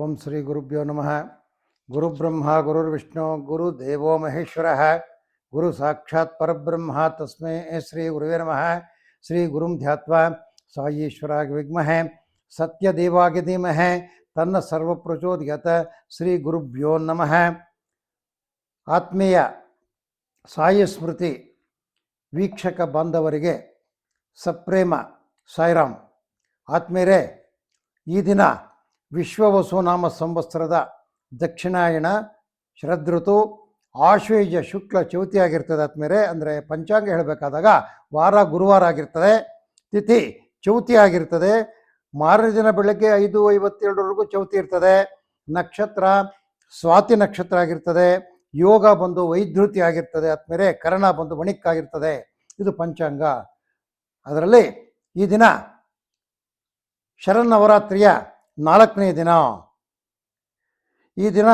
ಓಂ ಶ್ರೀ ಗುರುಭ್ಯೋ ನಮಃ ಗುರುಬ್ರಹ್ಮ ಗುರುರ್ವಿಷ್ಣು ಗುರುದೇವೋ ಮಹೇಶ್ವರ ಗುರು ಸಾಕ್ಷಾತ್ ಪರಬ್ರಹ್ಮ ತಸ್ಮೈ ಶ್ರೀ ಗುರುವೇ ನಮಃ ಶ್ರೀ ಗುರುಂ ಧ್ಯಾತ್ವಾ ಸಾಯೀಶ್ವರಾಗ ವಿದ್ಮಹೆ ಸತ್ಯದೇವಾಗೆ ಧೀಮಹೆ ತನ್ನ ಸರ್ವಪ್ರಚೋದ್ಯತ ಶ್ರೀ ಗುರುಭ್ಯೋ ನಮಃ ಆತ್ಮೀಯ ಸಾಯಿ ಸ್ಮೃತಿ ವೀಕ್ಷಕ ಬಾಂಧವರಿಗೆ ಸಪ್ರೇಮ ಸಾಯಿರಾಮ್ ಆತ್ಮೀಯರೇ ಈ ದಿನ ವಿಶ್ವವಸುನಾಮ ಸಂವತ್ಸರದ ದಕ್ಷಿಣಾಯಣ ಶರದೃತು ಆಶ್ವೇಜ ಶುಕ್ಲ ಚೌತಿ ಆಗಿರ್ತದೆ ಆದ್ಮೇಲೆ ಅಂದರೆ ಪಂಚಾಂಗ ಹೇಳಬೇಕಾದಾಗ ವಾರ ಗುರುವಾರ ಆಗಿರ್ತದೆ. ತಿಥಿ ಚೌತಿ ಆಗಿರ್ತದೆ. ಮಾರನೇ ದಿನ ಬೆಳಗ್ಗೆ ಐದು ಐವತ್ತೇಳರವರೆಗೂ ಚೌತಿ ಇರ್ತದೆ. ನಕ್ಷತ್ರ ಸ್ವಾತಿ ನಕ್ಷತ್ರ ಆಗಿರ್ತದೆ. ಯೋಗ ಬಂದು ವೈದ್ಯುತಿ ಆಗಿರ್ತದೆ ಆದ್ಮೇಲೆ ಕರ್ಣ ಬಂದು ಮಣಿಕ್ಕಾಗಿರ್ತದೆ ಇದು ಪಂಚಾಂಗ. ಅದರಲ್ಲಿ ಈ ದಿನ ಶರನ್ನವರಾತ್ರಿಯ ನಾಲ್ಕನೇ ದಿನ. ಈ ದಿನ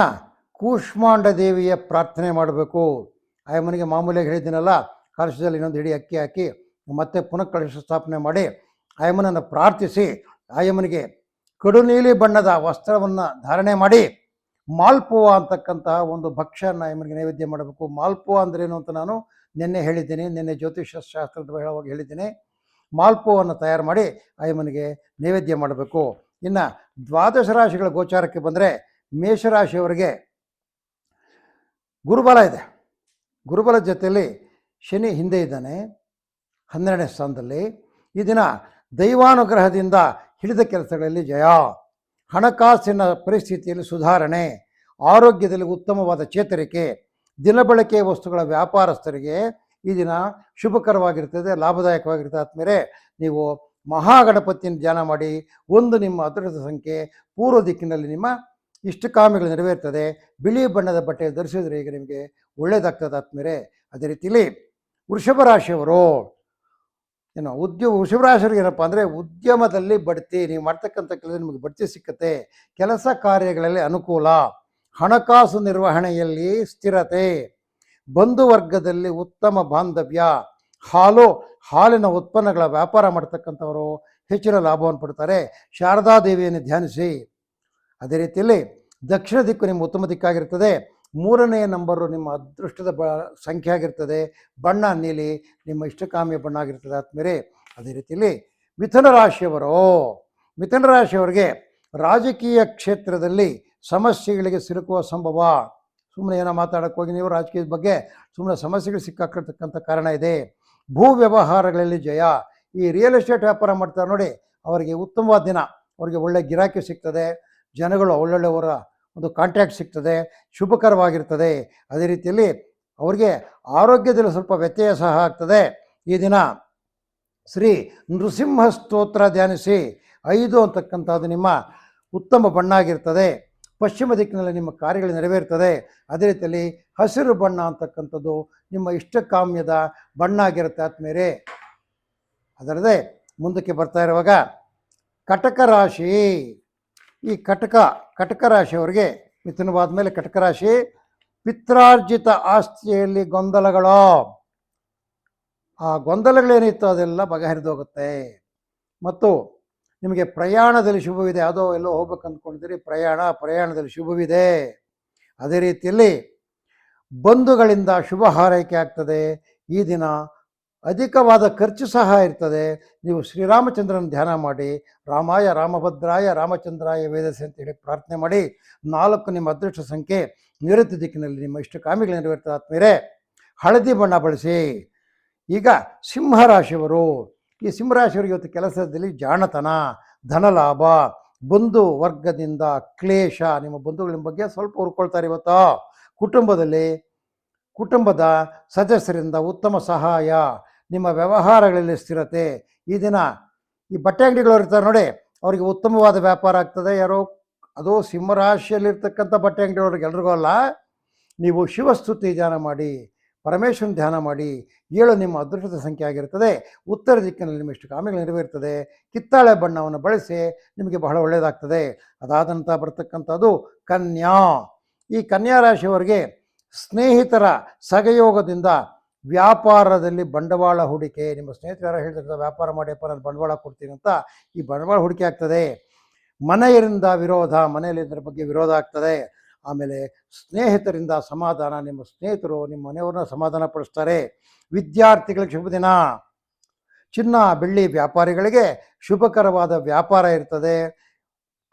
ಕೂಷ್ಮಾಂಡ ದೇವಿಯ ಪ್ರಾರ್ಥನೆ ಮಾಡಬೇಕು. ಆಯಮ್ಮನಿಗೆ ಮಾಮೂಲಿಯಾಗಿ ಹೇಳಿದ್ದೀನಲ್ಲ, ಕಲಶದಲ್ಲಿ ಇನ್ನೊಂದು ಹಿಡಿ ಅಕ್ಕಿ ಹಾಕಿ ಮತ್ತೆ ಪುನಃ ಕಳಶ ಸ್ಥಾಪನೆ ಮಾಡಿ ಆಯಮ್ಮನನ್ನು ಪ್ರಾರ್ಥಿಸಿ ಆಯಮ್ಮನಿಗೆ ಕಡು ನೀಲಿ ಬಣ್ಣದ ವಸ್ತ್ರವನ್ನು ಧಾರಣೆ ಮಾಡಿ, ಮಾಲ್ಪುವ ಅಂತಕ್ಕಂತಹ ಒಂದು ಭಕ್ಷ್ಯನ ಆಯಮನಿಗೆ ನೈವೇದ್ಯ ಮಾಡಬೇಕು. ಮಾಲ್ಪುವ ಅಂದ್ರೇನು ಅಂತ ನಾನು ನಿನ್ನೆ ಹೇಳಿದ್ದೀನಿ, ನಿನ್ನೆ ಜ್ಯೋತಿಷ ಶಾಸ್ತ್ರದ ಹೇಳುವಾಗ ಹೇಳಿದ್ದೀನಿ. ಮಾಲ್ಪುವನ್ನು ತಯಾರು ಮಾಡಿ ಆಯಮನಿಗೆ ನೈವೇದ್ಯ ಮಾಡಬೇಕು. ಇನ್ನು ದ್ವಾದಶ ರಾಶಿಗಳ ಗೋಚಾರಕ್ಕೆ ಬಂದರೆ ಮೇಷರಾಶಿಯವರಿಗೆ ಗುರುಬಲ ಇದೆ. ಗುರುಬಲ ಜೊತೆಯಲ್ಲಿ ಶನಿ ಹಿಂದೆ ಇದ್ದಾನೆ, ಹನ್ನೆರಡನೇ ಸ್ಥಾನದಲ್ಲಿ. ಈ ದಿನ ದೈವಾನುಗ್ರಹದಿಂದ ಹಿಡಿದ ಕೆಲಸಗಳಲ್ಲಿ ಜಯ. ಹಣಕಾಸಿನ ಪರಿಸ್ಥಿತಿಯಲ್ಲಿ ಸುಧಾರಣೆ, ಆರೋಗ್ಯದಲ್ಲಿ ಉತ್ತಮವಾದ ಚೇತರಿಕೆ ದಿನಬಳಕೆ ವಸ್ತುಗಳ ವ್ಯಾಪಾರಸ್ಥರಿಗೆ ಈ ದಿನ ಶುಭಕರವಾಗಿರ್ತದೆ, ಲಾಭದಾಯಕವಾಗಿರ್ತದೆ. ಆದ್ಮೇಲೆ ನೀವು ಮಹಾಗಣಪತಿಯನ್ನು ಧ್ಯಾನ ಮಾಡಿ ಒಂದು ನಿಮ್ಮ ಅದೃಷ್ಟ ಸಂಖ್ಯೆ ಪೂರ್ವ ದಿಕ್ಕಿನಲ್ಲಿ ನಿಮ್ಮ ಇಷ್ಟಕಾಮಿಗಳು ನೆರವೇರ್ತದೆ. ಬಿಳಿ ಬಣ್ಣದ ಬಟ್ಟೆ ಧರಿಸಿದ್ರೆ ಈಗ ನಿಮಗೆ ಒಳ್ಳೆಯದಾಗ್ತದೆ ಆತ್ಮೇರೆ ಅದೇ ರೀತಿಲಿ ವೃಷಭ ರಾಶಿಯವರು ಏನು ಉದ್ಯೋಗ ವೃಷಭ ರಾಶಿಯವ್ರಿಗೆ ಏನಪ್ಪ ಅಂದರೆ ಉದ್ಯಮದಲ್ಲಿ ಬಡ್ತಿ, ನೀವು ಮಾಡ್ತಕ್ಕಂಥ ಕೆಲಸ ನಿಮಗೆ ಬಡ್ತಿ ಸಿಕ್ಕತ್ತೆ. ಕೆಲಸ ಕಾರ್ಯಗಳಲ್ಲಿ ಅನುಕೂಲ, ಹಣಕಾಸು ನಿರ್ವಹಣೆಯಲ್ಲಿ ಸ್ಥಿರತೆ, ಬಂಧು ವರ್ಗದಲ್ಲಿ ಉತ್ತಮ ಬಾಂಧವ್ಯ ಹಾಲು, ಹಾಲಿನ ಉತ್ಪನ್ನಗಳ ವ್ಯಾಪಾರ ಮಾಡ್ತಕ್ಕಂಥವರು ಹೆಚ್ಚಿನ ಲಾಭವನ್ನು ಪಡ್ತಾರೆ. ಶಾರದಾ ದೇವಿಯನ್ನು ಧ್ಯಾನಿಸಿ. ಅದೇ ರೀತಿಯಲ್ಲಿ ದಕ್ಷಿಣ ದಿಕ್ಕು ನಿಮ್ಮ ಉತ್ತಮ ದಿಕ್ಕಾಗಿರ್ತದೆ. ಮೂರನೆಯ ನಂಬರು ನಿಮ್ಮ ಅದೃಷ್ಟದ ಬ ಸಂಖ್ಯೆ ಆಗಿರ್ತದೆ ಬಣ್ಣ, ನೀಲಿ ನಿಮ್ಮ ಇಷ್ಟಕಾಮಿಯ ಬಣ್ಣ ಆಗಿರ್ತದೆ ಆದ್ಮೇಲೆ ಅದೇ ರೀತಿಯಲ್ಲಿ ಮಿಥುನ ರಾಶಿಯವರು, ಮಿಥುನ ರಾಶಿಯವರಿಗೆ ರಾಜಕೀಯ ಕ್ಷೇತ್ರದಲ್ಲಿ ಸಮಸ್ಯೆಗಳಿಗೆ ಸಿಲುಕುವ ಸಂಭವ. ಸುಮ್ಮನೆ ಏನೋ ಮಾತಾಡೋಕ್ಕೆ ಹೋಗಿ ನೀವು ರಾಜಕೀಯದ ಬಗ್ಗೆ ಸುಮ್ಮನೆ ಸಮಸ್ಯೆಗಳು ಸಿಕ್ಕಾಕಿರ್ತಕ್ಕಂಥ ಕಾರಣ ಇದೆ. ಭೂ ವ್ಯವಹಾರಗಳಲ್ಲಿ ಜಯ. ಈ ರಿಯಲ್ ಎಸ್ಟೇಟ್ ವ್ಯಾಪಾರ ಮಾಡ್ತಾರೆ ನೋಡಿ, ಅವರಿಗೆ ಉತ್ತಮವಾದ ದಿನ. ಅವರಿಗೆ ಒಳ್ಳೆ ಗಿರಾಕಿ ಸಿಗ್ತದೆ, ಜನಗಳು ಒಳ್ಳೊಳ್ಳೆಯವರ ಒಂದು ಕಾಂಟ್ಯಾಕ್ಟ್ ಸಿಗ್ತದೆ, ಶುಭಕರವಾಗಿರ್ತದೆ. ಅದೇ ರೀತಿಯಲ್ಲಿ ಅವರಿಗೆ ಆರೋಗ್ಯದಲ್ಲಿ ಸ್ವಲ್ಪ ವ್ಯತ್ಯಯ ಸಹ ಆಗ್ತದೆ. ಈ ದಿನ ಶ್ರೀ ನೃಸಿಂಹ ಸ್ತೋತ್ರ ಧ್ಯಾನಿಸಿ, ಐದು ಅಂತಕ್ಕಂಥದ್ದು ನಿಮ್ಮ ಉತ್ತಮ ಬಣ್ಣ ಆಗಿರ್ತದೆ. ಪಶ್ಚಿಮ ದಿಕ್ಕಿನಲ್ಲಿ ನಿಮ್ಮ ಕಾರ್ಯಗಳು ನೆರವೇರ್ತದೆ. ಅದೇ ರೀತಿಯಲ್ಲಿ ಹಸಿರು ಬಣ್ಣ ಅಂತಕ್ಕಂಥದ್ದು ನಿಮ್ಮ ಇಷ್ಟಕಾಮ್ಯದ ಬಣ್ಣ ಆಗಿರುತ್ತೆ ಆತ್ಮೇರೆ ಅದರದೇ ಮುಂದಕ್ಕೆ ಬರ್ತಾ ಇರುವಾಗ ಕಟಕ ರಾಶಿ. ಈ ಕಟಕ ಕಟಕ ರಾಶಿಯವರಿಗೆ ಮಿಥುನವಾದ ಮೇಲೆ ಕಟಕ ರಾಶಿ, ಪಿತ್ರಾರ್ಜಿತ ಆಸ್ತಿಯಲ್ಲಿ ಗೊಂದಲಗಳು. ಆ ಗೊಂದಲಗಳೇನಿತ್ತು ಅದೆಲ್ಲ ಬಗೆಹರಿದೋಗುತ್ತೆ ಮತ್ತು ನಿಮಗೆ ಪ್ರಯಾಣದಲ್ಲಿ ಶುಭವಿದೆ. ಯಾವುದೋ ಎಲ್ಲೋ ಹೋಗ್ಬೇಕು ಅಂದ್ಕೊಂಡಿದ್ದೀರಿ. ಪ್ರಯಾಣ, ಪ್ರಯಾಣದಲ್ಲಿ ಶುಭವಿದೆ. ಅದೇ ರೀತಿಯಲ್ಲಿ ಬಂಧುಗಳಿಂದ ಶುಭ ಹಾರೈಕೆ ಆಗ್ತದೆ. ಈ ದಿನ ಅಧಿಕವಾದ ಖರ್ಚು ಸಹ ಇರ್ತದೆ. ನೀವು ಶ್ರೀರಾಮಚಂದ್ರನ ಧ್ಯಾನ ಮಾಡಿ, ರಾಮಾಯ ರಾಮಭದ್ರಾಯ ರಾಮಚಂದ್ರಾಯ ವೇದಸೆ ಅಂತೇಳಿ ಪ್ರಾರ್ಥನೆ ಮಾಡಿ, ನಾಲ್ಕು ನಿಮ್ಮ ಅದೃಷ್ಟ ಸಂಖ್ಯೆ ನಿವೃತ್ತಿ ದಿಕ್ಕಿನಲ್ಲಿ ನಿಮ್ಮ ಇಷ್ಟು ಕಾಮಿಗಳು ನೆರವೇರ್ತದೆ ಆದ್ಮೇಲೆ ಹಳದಿ ಬಣ್ಣ ಬಳಸಿ. ಈಗ ಸಿಂಹರಾಶಿಯವರು ಈ ಸಿಂಹರಾಶಿಯವರಿಗೆ ಇವತ್ತು ಕೆಲಸದಲ್ಲಿ ಜಾಣತನ, ಧನಲಾಭ, ಬಂಧು ವರ್ಗದಿಂದ ಕ್ಲೇಶ, ನಿಮ್ಮ ಬಂಧುಗಳ ಬಗ್ಗೆ ಸ್ವಲ್ಪ ಹುರ್ಕೊಳ್ತಾರೆ ಇವತ್ತು. ಕುಟುಂಬದಲ್ಲಿ ಕುಟುಂಬದ ಸದಸ್ಯರಿಂದ ಉತ್ತಮ ಸಹಾಯ, ನಿಮ್ಮ ವ್ಯವಹಾರಗಳಲ್ಲಿ ಸ್ಥಿರತೆ. ಈ ದಿನ ಈ ಬಟ್ಟೆ ಅಂಗಡಿಗಳು ಇರ್ತಾರೆ ನೋಡಿ, ಅವರಿಗೆ ಉತ್ತಮವಾದ ವ್ಯಾಪಾರ ಆಗ್ತದೆ. ಯಾರೋ ಅದು ಸಿಂಹರಾಶಿಯಲ್ಲಿರ್ತಕ್ಕಂಥ ಬಟ್ಟೆ ಅಂಗಡಿಯವ್ರಿಗೆ ಎಲ್ರಿಗೂ ಅಲ್ಲ, ನೀವು ಶಿವಸ್ತುತಿ ಧ್ಯಾನ ಮಾಡಿ ಪರಮೇಶ್ವರನ ಧ್ಯಾನ ಮಾಡಿ ಏಳು ನಿಮ್ಮ ಅದೃಷ್ಟದ ಸಂಖ್ಯೆ ಆಗಿರುತ್ತದೆ. ಉತ್ತರ ದಿಕ್ಕಿನಲ್ಲಿ ನಿಮ್ಮ ಇಷ್ಟು ಕಾಮಿಗಳು ನೆರವೇರ್ತದೆ ಕಿತ್ತಾಳೆ ಬಣ್ಣವನ್ನು ಬಳಸಿ ನಿಮಗೆ ಬಹಳ ಒಳ್ಳೆಯದಾಗ್ತದೆ. ಅದಾದ ನಂತರ ಬರ್ತಕ್ಕಂಥದ್ದು ಕನ್ಯಾ. ಈ ಕನ್ಯಾ ರಾಶಿಯವರಿಗೆ ಸ್ನೇಹಿತರ ಸಹಯೋಗದಿಂದ ವ್ಯಾಪಾರದಲ್ಲಿ ಬಂಡವಾಳ ಹೂಡಿಕೆ, ನಿಮ್ಮ ಸ್ನೇಹಿತರ ಹೇಳಿದ್ರೆ ವ್ಯಾಪಾರ ಮಾಡಿಯಪ್ಪ ನಾನು ಬಂಡವಾಳ ಕೊಡ್ತೀನಿ ಅಂತ ಈ ಬಂಡವಾಳ ಹೂಡಿಕೆ ಆಗ್ತದೆ. ಮನೆಯರಿಂದ ವಿರೋಧ ಮನೆಯಲ್ಲಿ ಇದರ ಬಗ್ಗೆ ವಿರೋಧ ಆಗ್ತದೆ. ಆಮೇಲೆ ಸ್ನೇಹಿತರಿಂದ ಸಮಾಧಾನ, ನಿಮ್ಮ ಸ್ನೇಹಿತರು ನಿಮ್ಮ ಮನೆಯವ್ರನ್ನ ಸಮಾಧಾನ ಪಡಿಸ್ತಾರೆ. ವಿದ್ಯಾರ್ಥಿಗಳಿಗೆ ಶುಭ ದಿನ. ಚಿನ್ನ, ಬೆಳ್ಳಿ ವ್ಯಾಪಾರಿಗಳಿಗೆ ಶುಭಕರವಾದ ವ್ಯಾಪಾರ ಇರ್ತದೆ.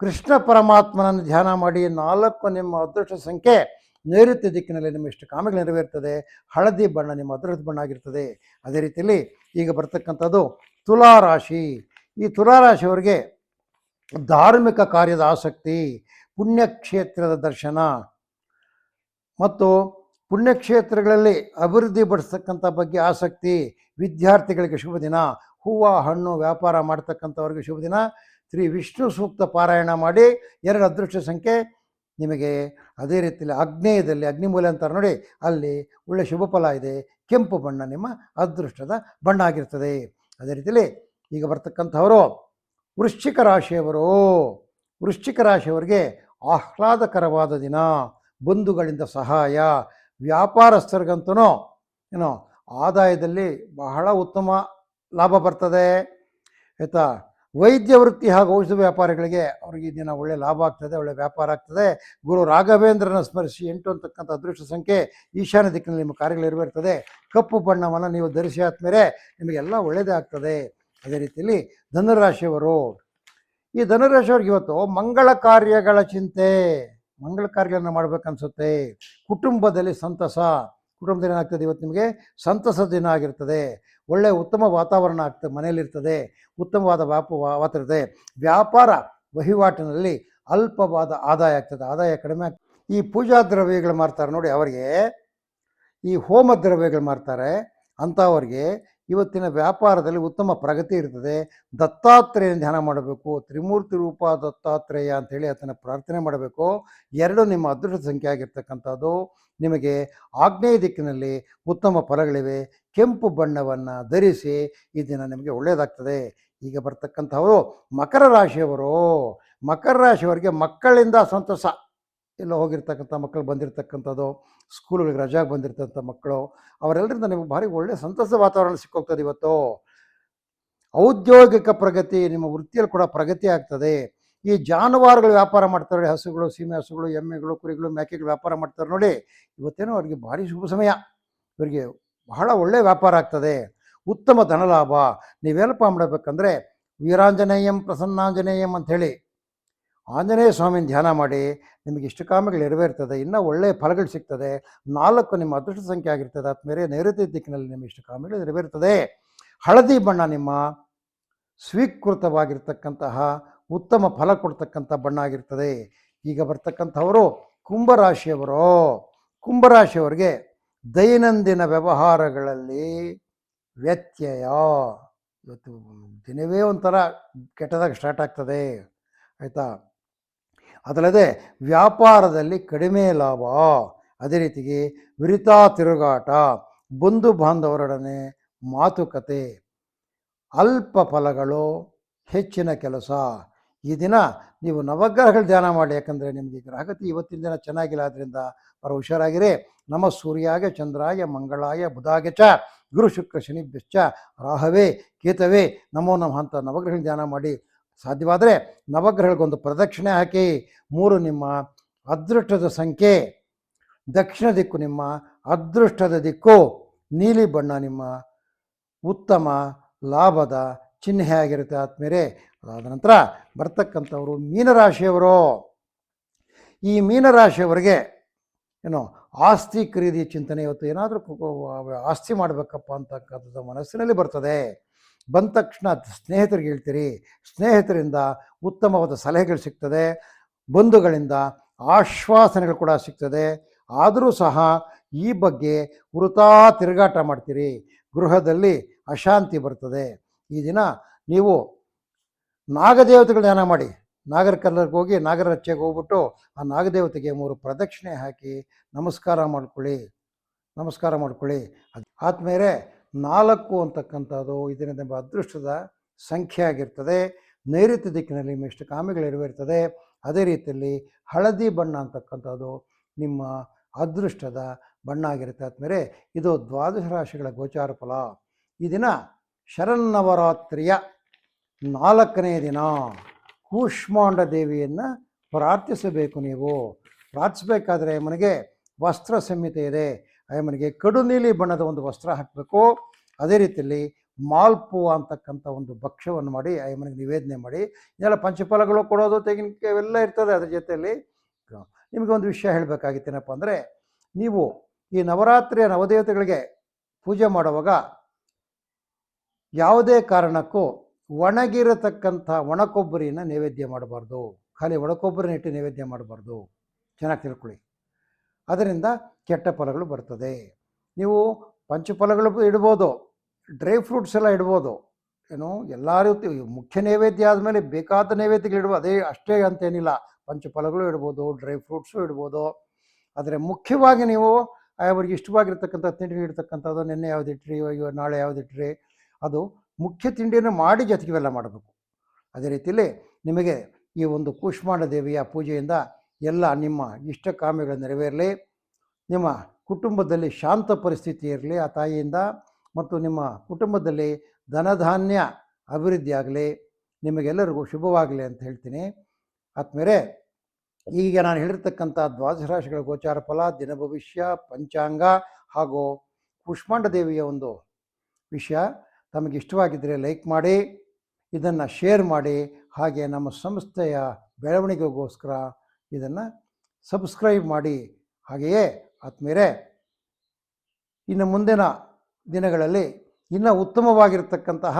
ಕೃಷ್ಣ ಪರಮಾತ್ಮನನ್ನು ಧ್ಯಾನ ಮಾಡಿ ನಾಲ್ಕು ನಿಮ್ಮ ಅದೃಷ್ಟ ಸಂಖ್ಯೆ ನೈಋತ್ಯ ದಿಕ್ಕಿನಲ್ಲಿ ನಿಮ್ಮ ಇಷ್ಟು ಕಾಮಗಳು ನೆರವೇರ್ತದೆ. ಹಳದಿ ಬಣ್ಣ ನಿಮ್ಮ ಅದೃಷ್ಟ ಬಣ್ಣ ಆಗಿರ್ತದೆ. ಅದೇ ರೀತಿಯಲ್ಲಿ ಈಗ ಬರ್ತಕ್ಕಂಥದ್ದು ತುಲಾರಾಶಿ ಈ ತುಲಾರಾಶಿಯವರಿಗೆ ಧಾರ್ಮಿಕ ಕಾರ್ಯದ ಆಸಕ್ತಿ. ಪುಣ್ಯಕ್ಷೇತ್ರದ ದರ್ಶನ. ಮತ್ತು ಪುಣ್ಯಕ್ಷೇತ್ರಗಳಲ್ಲಿ ಅಭಿವೃದ್ಧಿ ಪಡಿಸ್ತಕ್ಕಂಥ ಬಗ್ಗೆ ಆಸಕ್ತಿ, ವಿದ್ಯಾರ್ಥಿಗಳಿಗೆ ಶುಭ ದಿನ. ಹೂವು, ಹಣ್ಣು, ವ್ಯಾಪಾರ ಮಾಡ್ತಕ್ಕಂಥವ್ರಿಗೆ ಶುಭ ದಿನ. ಶ್ರೀ ವಿಷ್ಣು ಸೂಕ್ತ ಪಾರಾಯಣ ಮಾಡಿ. ಎರಡು ಅದೃಷ್ಟ ಸಂಖ್ಯೆ. ನಿಮಗೆ ಅದೇ ರೀತಿಯಲ್ಲಿ ಅಗ್ನೇಯದಲ್ಲಿ ಅಗ್ನಿಮೂಲೆ ಅಂತಾರೆ ನೋಡಿ, ಅಲ್ಲಿ ಒಳ್ಳೆಯ ಶುಭ ಫಲ ಇದೆ. ಕೆಂಪು ಬಣ್ಣ ನಿಮ್ಮ ಅದೃಷ್ಟದ ಬಣ್ಣ ಆಗಿರ್ತದೆ. ಅದೇ ರೀತಿಯಲ್ಲಿ ಈಗ ಬರ್ತಕ್ಕಂಥವರು ವೃಶ್ಚಿಕ ರಾಶಿಯವರು. ವೃಶ್ಚಿಕ ರಾಶಿಯವರಿಗೆ ಆಹ್ಲಾದಕರವಾದ ದಿನ, ಬಂಧುಗಳಿಂದ ಸಹಾಯ ವ್ಯಾಪಾರಸ್ಥರಿಗಂತೂ ಏನೋ, ಆದಾಯದಲ್ಲಿ ಬಹಳ ಉತ್ತಮ ಲಾಭ ಬರ್ತದೆ. ಆಯಿತಾ? ವೈದ್ಯ ವೃತ್ತಿ ಹಾಗೂ ಔಷಧ ವ್ಯಾಪಾರಿಗಳಿಗೆ ಅವ್ರಿಗೆ ಈ ದಿನ ಒಳ್ಳೆ ಲಾಭ ಆಗ್ತದೆ, ಒಳ್ಳೆ ವ್ಯಾಪಾರ ಆಗ್ತದೆ. ಗುರು ರಾಘವೇಂದ್ರನ ಸ್ಮರಿಸಿ ಎಂಟು ಅಂತಕ್ಕಂಥ ಅದೃಷ್ಟ ಸಂಖ್ಯೆ ಈಶಾನ್ಯ ದಿಕ್ಕಿನಲ್ಲಿ ನಿಮ್ಮ ಕಾರ್ಯಗಳು ಇರಬೇರ್ತದೆ ಕಪ್ಪು ಬಣ್ಣವನ್ನು ನೀವು ಧರಿಸಿ ಆದ್ಮೇಲೆ ನಿಮಗೆಲ್ಲ ಒಳ್ಳೆಯದೇ ಆಗ್ತದೆ. ಅದೇ ರೀತಿಯಲ್ಲಿ ಧನುರಾಶಿಯವರು ಈ ಧನುರಾಶಿಯವ್ರಿಗೆ ಇವತ್ತು ಮಂಗಳ ಕಾರ್ಯಗಳ ಚಿಂತೆ. ಮಂಗಳ ಕಾರ್ಯಗಳನ್ನು ಮಾಡ್ಬೇಕನ್ಸುತ್ತೆ. ಕುಟುಂಬದಲ್ಲಿ ಸಂತಸ. ಕುಟುಂಬದಲ್ಲಿ ಏನಾಗ್ತದೆ ಇವತ್ತು ನಿಮಗೆ? ಸಂತಸ ದಿನ ಆಗಿರ್ತದೆ. ಒಳ್ಳೆಯ ಉತ್ತಮ ವಾತಾವರಣ ಆಗ್ತದೆ ಮನೆಯಲ್ಲಿರ್ತದೆ ಉತ್ತಮವಾದ ವ್ಯಾಪ, ವಾತಾವರಣ ವ್ಯಾಪಾರ ವಹಿವಾಟಿನಲ್ಲಿ ಅಲ್ಪವಾದ ಆದಾಯ ಆಗ್ತದೆ. ಆದಾಯ ಕಡಿಮೆ ಈ ಪೂಜಾ ದ್ರವ್ಯಗಳು ಮಾಡ್ತಾರೆ ನೋಡಿ ಅವರಿಗೆ. ಈ ಹೋಮ ದ್ರವ್ಯಗಳು ಮಾಡ್ತಾರೆ ಅಂಥವ್ರಿಗೆ ಇವತ್ತಿನ ವ್ಯಾಪಾರದಲ್ಲಿ ಉತ್ತಮ ಪ್ರಗತಿ ಇರ್ತದೆ. ದತ್ತಾತ್ರೇಯ ಧ್ಯಾನ ಮಾಡಬೇಕು. ತ್ರಿಮೂರ್ತಿ ರೂಪ ದತ್ತಾತ್ರೇಯ ಅಂತೇಳಿ ಅದನ್ನು ಪ್ರಾರ್ಥನೆ ಮಾಡಬೇಕು. ಎರಡು ನಿಮ್ಮ ಅದೃಷ್ಟ ಸಂಖ್ಯೆ ಆಗಿರ್ತಕ್ಕಂಥದ್ದು. ನಿಮಗೆ ಆಗ್ನೇಯ ದಿಕ್ಕಿನಲ್ಲಿ ಉತ್ತಮ ಫಲಗಳಿವೆ. ಕೆಂಪು ಬಣ್ಣವನ್ನು ಧರಿಸಿ ಈ ದಿನ ನಿಮಗೆ ಒಳ್ಳೆಯದಾಗ್ತದೆ. ಈಗ ಬರ್ತಕ್ಕಂಥವರು ಮಕರ ರಾಶಿಯವರು. ಮಕರ ರಾಶಿಯವರಿಗೆ ಮಕ್ಕಳಿಂದ ಸಂತಸ ಎಲ್ಲ ಹೋಗಿರ್ತಕ್ಕಂಥ ಮಕ್ಕಳು ಬಂದಿರತಕ್ಕಂಥದ್ದು, ಸ್ಕೂಲ್ಗಳಿಗೆ ರಜಾಗೆ ಬಂದಿರ್ತಕ್ಕಂಥ ಮಕ್ಕಳು, ಅವರೆಲ್ಲರಿಂದ ನಿಮಗೆ ಭಾರಿ ಒಳ್ಳೆಯ ಸಂತಸ ವಾತಾವರಣ ಸಿಕ್ಕೋಗ್ತದೆ ಇವತ್ತು. ಔದ್ಯೋಗಿಕ ಪ್ರಗತಿ ನಿಮ್ಮ ವೃತ್ತಿಯಲ್ಲಿ ಕೂಡ ಪ್ರಗತಿ ಆಗ್ತದೆ. ಈ ಜಾನುವಾರುಗಳು ವ್ಯಾಪಾರ ಮಾಡ್ತಾರೆ, ಹಸುಗಳು, ಸೀಮೆ ಹಸುಗಳು, ಎಮ್ಮೆಗಳು, ಕುರಿಗಳು, ಮೇಕೆಗಳು ವ್ಯಾಪಾರ ಮಾಡ್ತಾರೆ ನೋಡಿ, ಇವತ್ತೇನೋ ಅವರಿಗೆ ಭಾರಿ ಶುಭ ಸಮಯ. ಇವರಿಗೆ ಬಹಳ ಒಳ್ಳೆಯ ವ್ಯಾಪಾರ ಆಗ್ತದೆ. ಉತ್ತಮ ಧನಲಾಭ. ನೀವೇನಪ್ಪ ಮಾಡಬೇಕಂದ್ರೆ ವೀರಾಂಜನೇಯಂ ಪ್ರಸನ್ನಾಂಜನೇಯಂ ಅಂಥೇಳಿ ಆಂಜನೇಯ ಸ್ವಾಮಿನ ಧ್ಯಾನ ಮಾಡಿ ನಿಮಗೆ ಇಷ್ಟು ಕಾಮಗಳು ನೆರವೇರ್ತದೆ, ಇನ್ನೂ ಒಳ್ಳೆಯ ಫಲಗಳು ಸಿಗ್ತದೆ, ನಾಲ್ಕು ನಿಮ್ಮ ಅದೃಷ್ಟ ಸಂಖ್ಯೆ ಆಗಿರ್ತದೆ ಆದ್ಮೇಲೆ ನೈಋತ್ಯ ದಿಕ್ಕಿನಲ್ಲಿ ನಿಮ್ಮ ಇಷ್ಟು ಕಾಮಗಳು ನೆರವೇರ್ತದೆ. ಹಳದಿ ಬಣ್ಣ ನಿಮ್ಮ ಸ್ವೀಕೃತವಾಗಿರ್ತಕ್ಕಂತಹ ಉತ್ತಮ ಫಲ ಕೊಡ್ತಕ್ಕಂಥ ಬಣ್ಣ ಆಗಿರ್ತದೆ. ಈಗ ಬರ್ತಕ್ಕಂಥವರು ಕುಂಭರಾಶಿಯವರು. ಕುಂಭರಾಶಿಯವರಿಗೆ ದೈನಂದಿನ ವ್ಯವಹಾರಗಳಲ್ಲಿ ವ್ಯತ್ಯಯ. ಇವತ್ತು ದಿನವೇ ಒಂಥರ ಕೆಟ್ಟದಾಗ ಸ್ಟಾರ್ಟ್ ಆಗ್ತದೆ. ಆಯಿತಾ? ಅದಲ್ಲದೆ ವ್ಯಾಪಾರದಲ್ಲಿ ಕಡಿಮೆ ಲಾಭ. ಅದೇ ರೀತಿಗೆ ವಿರಿತಾ ತಿರುಗಾಟ, ಬಂಧು ಬಾಂಧವರೊಡನೆ ಮಾತುಕತೆ, ಅಲ್ಪ ಫಲಗಳು, ಹೆಚ್ಚಿನ ಕೆಲಸ. ಈ ದಿನ ನೀವು ನವಗ್ರಹಗಳು ಧ್ಯಾನ ಮಾಡಿ, ಯಾಕಂದರೆ ನಿಮಗೆ ಗ್ರಹಗತಿ ಇವತ್ತಿನ ದಿನ ಚೆನ್ನಾಗಿಲ್ಲ ಆದ್ದರಿಂದ ಬರ ಹುಷಾರಾಗಿರಿ. ನಮ ಸೂರ್ಯಾಗೆ ಚಂದ್ರಾಯ, ಮಂಗಳಾಯ ಬುಧಾಗೆ ಚ, ಗುರು ಶುಕ್ರ ಶನಿ ಬೆಚ್ಚ ರಾಹವೇ, ಕೇತವೇ, ನಮೋ ನಮಃ ಅಂತ ನವಗ್ರಹಗಳ ಧ್ಯಾನ ಮಾಡಿ ಸಾಧ್ಯವಾದರೆ ನವಗ್ರಹಗಳಿಗೊಂದು ಪ್ರದಕ್ಷಿಣೆ ಹಾಕಿ, ಮೂರು ನಿಮ್ಮ ಅದೃಷ್ಟದ ಸಂಖ್ಯೆ, ದಕ್ಷಿಣ ದಿಕ್ಕು ನಿಮ್ಮ ಅದೃಷ್ಟದ ದಿಕ್ಕು, ನೀಲಿ ಬಣ್ಣ ನಿಮ್ಮ ಉತ್ತಮ ಲಾಭದ ಚಿಹ್ನೆ ಆಗಿರುತ್ತೆ ಆದ್ಮೇಲೆ ಅದಾದ ನಂತರ ಬರ್ತಕ್ಕಂಥವರು ಮೀನರಾಶಿಯವರು. ಈ ಮೀನರಾಶಿಯವರಿಗೆ ಏನು ಆಸ್ತಿ ಖರೀದಿ ಚಿಂತನೆ ಇವತ್ತು ಏನಾದರೂ ಆಸ್ತಿ ಮಾಡಬೇಕಪ್ಪ ಅಂತಕ್ಕಂಥದ್ದು ಮನಸ್ಸಿನಲ್ಲಿ ಬರ್ತದೆ. ಬಂದ ತಕ್ಷಣ ಸ್ನೇಹಿತರಿಗೆ ಹೇಳ್ತೀರಿ, ಸ್ನೇಹಿತರಿಂದ ಉತ್ತಮವಾದ ಸಲಹೆಗಳು ಸಿಗ್ತದೆ, ಬಂಧುಗಳಿಂದ ಆಶ್ವಾಸನೆಗಳು ಕೂಡ ಸಿಗ್ತದೆ, ಆದರೂ ಸಹ ಈ ಬಗ್ಗೆ ವೃತಾ ತಿರುಗಾಟ ಮಾಡ್ತೀರಿ, ಗೃಹದಲ್ಲಿ ಅಶಾಂತಿ ಬರ್ತದೆ. ಈ ದಿನ ನೀವು ನಾಗದೇವತೆಗಳು ಧ್ಯಾನ ಮಾಡಿ ನಾಗರ ಕಲ್ಲರ್ಗೆ ಹೋಗಿ ನಾಗರ ಹೋಗ್ಬಿಟ್ಟು ಆ ನಾಗದೇವತೆಗೆ ಮೂರು ಪ್ರದಕ್ಷಿಣೆ ಹಾಕಿ ನಮಸ್ಕಾರ ಮಾಡ್ಕೊಳ್ಳಿ ನಮಸ್ಕಾರ ಮಾಡ್ಕೊಳ್ಳಿ. ಅದು ಆದಮೇಲೆ ನಾಲ್ಕು ಅಂತಕ್ಕಂಥದ್ದು ಇದರಿಂದ ಎಂಬ ಅದೃಷ್ಟದ ಸಂಖ್ಯೆ ಆಗಿರ್ತದೆ ನೈಋತ್ಯ ದಿಕ್ಕಿನಲ್ಲಿ ನಿಮ್ಮ ಇಷ್ಟು ಕಾಮಿಗಳು ನೆರವೇರ್ತದೆ. ಅದೇ ರೀತಿಯಲ್ಲಿ ಹಳದಿ ಬಣ್ಣ ಅಂತಕ್ಕಂಥದ್ದು ನಿಮ್ಮ ಅದೃಷ್ಟದ ಬಣ್ಣ ಆಗಿರುತ್ತೆ. ಆದಮೇಲೆ ಇದು ದ್ವಾದಶ ರಾಶಿಗಳ ಗೋಚಾರ ಫಲ. ಈ ದಿನ ಶರನ್ನವರಾತ್ರಿಯ ನಾಲ್ಕನೇ ದಿನ ಕೂಷ್ಮಾಂಡ ದೇವಿಯನ್ನು ಪ್ರಾರ್ಥಿಸಬೇಕು ನೀವು. ಪ್ರಾರ್ಥಿಸಬೇಕಾದ್ರೆ ಮನೆಗೆ ವಸ್ತ್ರ ಸಂಹಿತೆ ಇದೆ. ಅಮ್ಮನಿಗೆ ಕಡು ನೀಲಿ ಬಣ್ಣದ ಒಂದು ವಸ್ತ್ರ ಹಾಕಬೇಕು. ಅದೇ ರೀತಿಯಲ್ಲಿ ಮಾಲ್ಪು ಅಂತಕ್ಕಂಥ ಒಂದು ಭಕ್ಷ್ಯವನ್ನು ಮಾಡಿ ಅಮ್ಮನಿಗೆ ನಿವೇದನೆ ಮಾಡಿ. ಇದೆಲ್ಲ ಪಂಚಫಲಗಳು ಕೊಡೋದು, ತೆಂಗಿನಕಾಯಿ ಇವೆಲ್ಲ ಇರ್ತದೆ ಅದ್ರ ಜೊತೆಯಲ್ಲಿ. ನಿಮಗೆ ಒಂದು ವಿಷಯ ಹೇಳಬೇಕಾಗಿತ್ತೇನಪ್ಪ ಅಂದರೆ, ನೀವು ಈ ನವರಾತ್ರಿಯ ನವದೇವತೆಗಳಿಗೆ ಪೂಜೆ ಮಾಡುವಾಗ ಯಾವುದೇ ಕಾರಣಕ್ಕೂ ಒಣಗಿರತಕ್ಕಂಥ ಒಣಕೊಬ್ಬರಿನ ನೈವೇದ್ಯ ಮಾಡಬಾರ್ದು. ಖಾಲಿ ಒಣಕೊಬ್ಬರಿನ ಇಟ್ಟು ನೈವೇದ್ಯ ಮಾಡಬಾರ್ದು. ಚೆನ್ನಾಗಿ ತಿಳ್ಕೊಳ್ಳಿ. ಅದರಿಂದ ಕೆಟ್ಟ ಫಲಗಳು ಬರ್ತದೆ. ನೀವು ಪಂಚಫಲಗಳು ಇಡ್ಬೋದು, ಡ್ರೈ ಫ್ರೂಟ್ಸ್ ಎಲ್ಲ ಇಡ್ಬೋದು, ಏನು ಎಲ್ಲ ರೀತಿ ಮುಖ್ಯ ನೈವೇದ್ಯ ಆದಮೇಲೆ ಬೇಕಾದ ನೈವೇದ್ಯಗಳು ಇಡ್ಬೋದು ಅದೇ ಅಷ್ಟೇ ಅಂತೇನಿಲ್ಲ. ಪಂಚಫಲಗಳು ಇಡ್ಬೋದು, ಡ್ರೈ ಫ್ರೂಟ್ಸು ಇಡ್ಬೋದು. ಆದರೆ ಮುಖ್ಯವಾಗಿ ನೀವು ಅವ್ರಿಗೆ ಇಷ್ಟವಾಗಿರ್ತಕ್ಕಂಥ ತಿಂಡಿ ಇಡ್ತಕ್ಕಂಥದ್ದು ನಿನ್ನೆ ಯಾವ್ದು ಇಟ್ರಿ, ಅಯ್ಯೋ ನಾಳೆ ಯಾವ್ದು ಇಟ್ರಿ, ಅದು ಮುಖ್ಯ ತಿಂಡಿಯನ್ನು ಮಾಡಿ ಜೊತೆಗೆ ಇವೆಲ್ಲ ಮಾಡಬೇಕು. ಅದೇ ರೀತಿಯಲ್ಲಿ ನಿಮಗೆ ಈ ಒಂದು ಕೂಷ್ಮಾಂಡ ದೇವಿಯ ಪೂಜೆಯಿಂದ ಎಲ್ಲ ನಿಮ್ಮ ಇಷ್ಟ ಕಾಮ್ಯಗಳು ನೆರವೇರಲಿ. ನಿಮ್ಮ ಕುಟುಂಬದಲ್ಲಿ ಶಾಂತ ಪರಿಸ್ಥಿತಿ ಇರಲಿ ಆ ತಾಯಿಯಿಂದ ಮತ್ತು ನಿಮ್ಮ ಕುಟುಂಬದಲ್ಲಿ ಧನಧಾನ್ಯ ಅಭಿವೃದ್ಧಿಯಾಗಲಿ ನಿಮಗೆಲ್ಲರಿಗೂ ಶುಭವಾಗಲಿ ಅಂತ ಹೇಳ್ತೀನಿ. ಆದ್ಮೇಲೆ ಈಗ ನಾನು ಹೇಳಿರ್ತಕ್ಕಂಥ ದ್ವಾದಶ ರಾಶಿಗಳ ಗೋಚಾರ ಫಲ ದಿನ ಭವಿಷ್ಯ, ಪಂಚಾಂಗ ಹಾಗೂ ಕುಷ್ಮಾಂಡ ದೇವಿಯ ಒಂದು ವಿಷಯ. ತಮಗೆ ಇಷ್ಟವಾಗಿದ್ದರೆ ಲೈಕ್ ಮಾಡಿ, ಇದನ್ನು ಶೇರ್ ಮಾಡಿ, ಹಾಗೆ ನಮ್ಮ ಸಂಸ್ಥೆಯ ಬೆಳವಣಿಗೆಗೋಸ್ಕರ ಇದನ್ನು ಸಬ್ಸ್ಕ್ರೈಬ್ ಮಾಡಿ. ಹಾಗೆಯೇ ಆತ್ಮೇರೆ ಇನ್ನು ಮುಂದಿನ ದಿನಗಳಲ್ಲಿ ಇನ್ನೂ ಉತ್ತಮವಾಗಿರ್ತಕ್ಕಂತಹ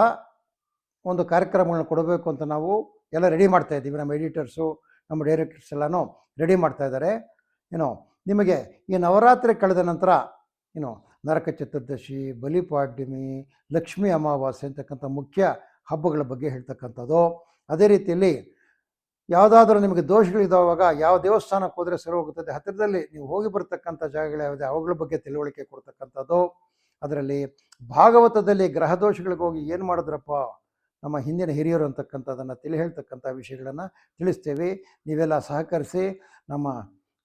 ಒಂದು ಕಾರ್ಯಕ್ರಮಗಳನ್ನ ಕೊಡಬೇಕು ಅಂತ ನಾವು ಎಲ್ಲ ರೆಡಿ ಮಾಡ್ತಾ ಇದ್ದೀವಿ. ನಮ್ಮ ಎಡಿಟರ್ಸು ನಮ್ಮ ಡೈರೆಕ್ಟರ್ಸ್ ಎಲ್ಲನೂ ರೆಡಿ ಮಾಡ್ತಾ ಇದ್ದಾರೆ. ಏನೋ, ನಿಮಗೆ ಈ ನವರಾತ್ರಿ ಕಳೆದ ನಂತರ, ಏನು, ನರಕ ಚತುರ್ದಶಿ ಬಲಿಪಾಡ್ಯಮಿ ಲಕ್ಷ್ಮೀ ಅಮಾವಾಸ್ಯೆ ಅಂತಕ್ಕಂಥ ಮುಖ್ಯ ಹಬ್ಬಗಳ ಬಗ್ಗೆ ಹೇಳ್ತಕ್ಕಂಥದ್ದು. ಅದೇ ರೀತಿಯಲ್ಲಿ ಯಾವುದಾದ್ರೂ ನಿಮಗೆ ದೋಷಗಳಿದ್ದಾವಾಗ ಯಾವ ದೇವಸ್ಥಾನಕ್ಕೆ ಹೋದರೆ ಸರಿ ಹೋಗುತ್ತದೆ, ಹತ್ತಿರದಲ್ಲಿ ನೀವು ಹೋಗಿ ಬರ್ತಕ್ಕಂಥ ಜಾಗಗಳು ಯಾವುದೇ, ಅವುಗಳ ಬಗ್ಗೆ ತಿಳುವಳಿಕೆ ಕೊಡ್ತಕ್ಕಂಥದ್ದು. ಅದರಲ್ಲಿ ಭಾಗವತದಲ್ಲಿ ಗ್ರಹ ದೋಷಗಳಿಗೆ ಹೋಗಿ ಏನು ಮಾಡಿದ್ರಪ್ಪ? ನಮ್ಮ ಹಿಂದಿನ ಹಿರಿಯರು ಅಂತಕ್ಕಂಥದ್ದನ್ನು ತಿಳಿ ಹೇಳ್ತಕ್ಕಂಥ ವಿಷಯಗಳನ್ನು ತಿಳಿಸ್ತೇವೆ. ನೀವೆಲ್ಲ ಸಹಕರಿಸಿ ನಮ್ಮ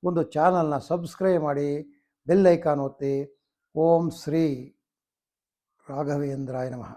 ಒಂದು ಚಾನಲ್ನ ಸಬ್ಸ್ಕ್ರೈಬ್ ಮಾಡಿ, ಬೆಲ್ ಐಕಾನ್ ಒತ್ತಿ. ಓಂ ಶ್ರೀ ರಾಘವೇಂದ್ರಾಯ ನಮಃ.